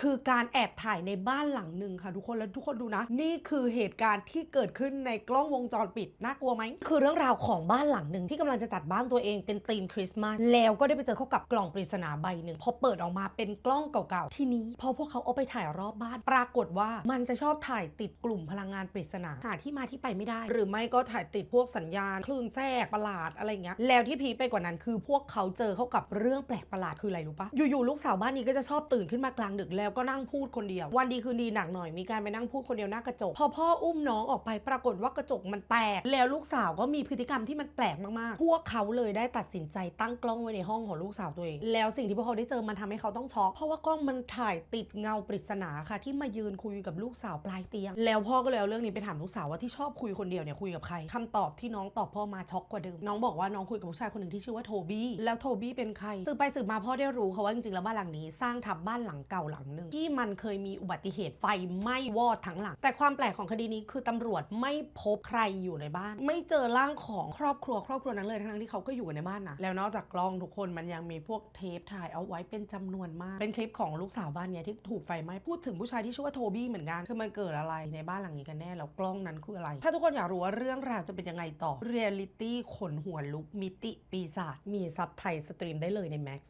คือการแอบถ่ายในบ้านหลังหนึ่งค่ะ ทุกคนแล้วทุกคนดูนะ นี่คือเหตุการณ์ที่เกิดขึ้นในกล้องวงจรปิดน่ากลัวไหมคือเรื่องราวของบ้านหลังหนึ่งที่กำลังจะจัดบ้านตัวเองเป็นธีมคริสต์มาสแล้วก็ได้ไปเจอเข้ากับกล่องปริศนาใบหนึ่งพอเปิดออกมาเป็นกล้องเก่าๆ ทีนี้พอพวกเขาเอาไปถ่ายรอบบ้าน ปรากฏว่ามันจะชอบถ่ายติดกลุ่มพลังงานปริศนาหาที่มาที่ไปไม่ได้ หรือไม่ก็ถ่ายติดพวกสัญญาณคลื่นแทรกประหลาดอะไรเงี้ยแล้วที่พีไปกว่านั้นคือพวกเขาเจอเข้ากับเรื่องแปลกประหลาดคืออะไรรู้ปะอยู่ๆลูกสาวบ้านนี้ก็จะชอบตื่นขึ้นมากลางดึกแแล้วก็นั่งพูดคนเดียว วันดีคืนดีหนักหน่อยมีการไปนั่งพูดคนเดียวหน้ากระจก พอพ่ออุ้มน้องออกไปปรากฏว่ากระจกมันแตก แล้วลูกสาวก็มีพฤติกรรมที่มันแปลกมาก ๆ พวกเขาเลยได้ตัดสินใจตั้งกล้องไว้ในห้องของลูกสาวตัวเอง แล้วสิ่งที่พวกเขาได้เจอมันทำให้เขาต้องช็อก เพราะว่ากล้องมันถ่ายติดเงาปริศนาค่ะ ที่มายืนคุยกับลูกสาวปลายเตียง แล้วพ่อก็เลยเอาเรื่องนี้ไปถามลูกสาวว่าที่ชอบคุยคนเดียวเนี่ยคุยกับใครคำตอบที่น้องตอบพ่อมาช็อกกว่าเดิม น้องบอกว่าน้องคุยกับผู้ชายคนหนึ่งที่ชื่อว่าโทบี้ แล้วโทบี้เป็นใครสืบไปสืบมาพ่อได้รู้ค่ะว่าจริงๆแล้วบ้านหลังนี้สร้างทับบ้านหลังเก่าหลังหนึ่งที่มันเคยมีอุบัติเหตุไฟไหม้วอดทั้งหลัง แต่ความแปลกของคดีนี้คือตำรวจไม่พบใครอยู่ในบ้าน ไม่เจอร่างของครอบครัวครอบครัวนั้นเลยทั้งที่เขาก็อยู่ในบ้านนะแล้วนอกจากกล้องทุกคนมันยังมีพวกเทปถ่ายเอาไว้เป็นจำนวนมาก เป็นคลิปของลูกสาวบ้านเนี้ยที่ถูกไฟไหม้พูดถึงผู้ชายที่ชื่อว่าโทบี้เหมือนกันคือมันเกิดอะไรในบ้านหลังนี้กันแน่แล้วกล้องนั้นคืออะไร ถ้าทุกคนอยากรู้ว่าเรื่องราวจะเป็นยังไงต่อเรียลิตี้ขนหัวลุกมิติปีศาจมีซับไทยสตรีมได้เลยใน Max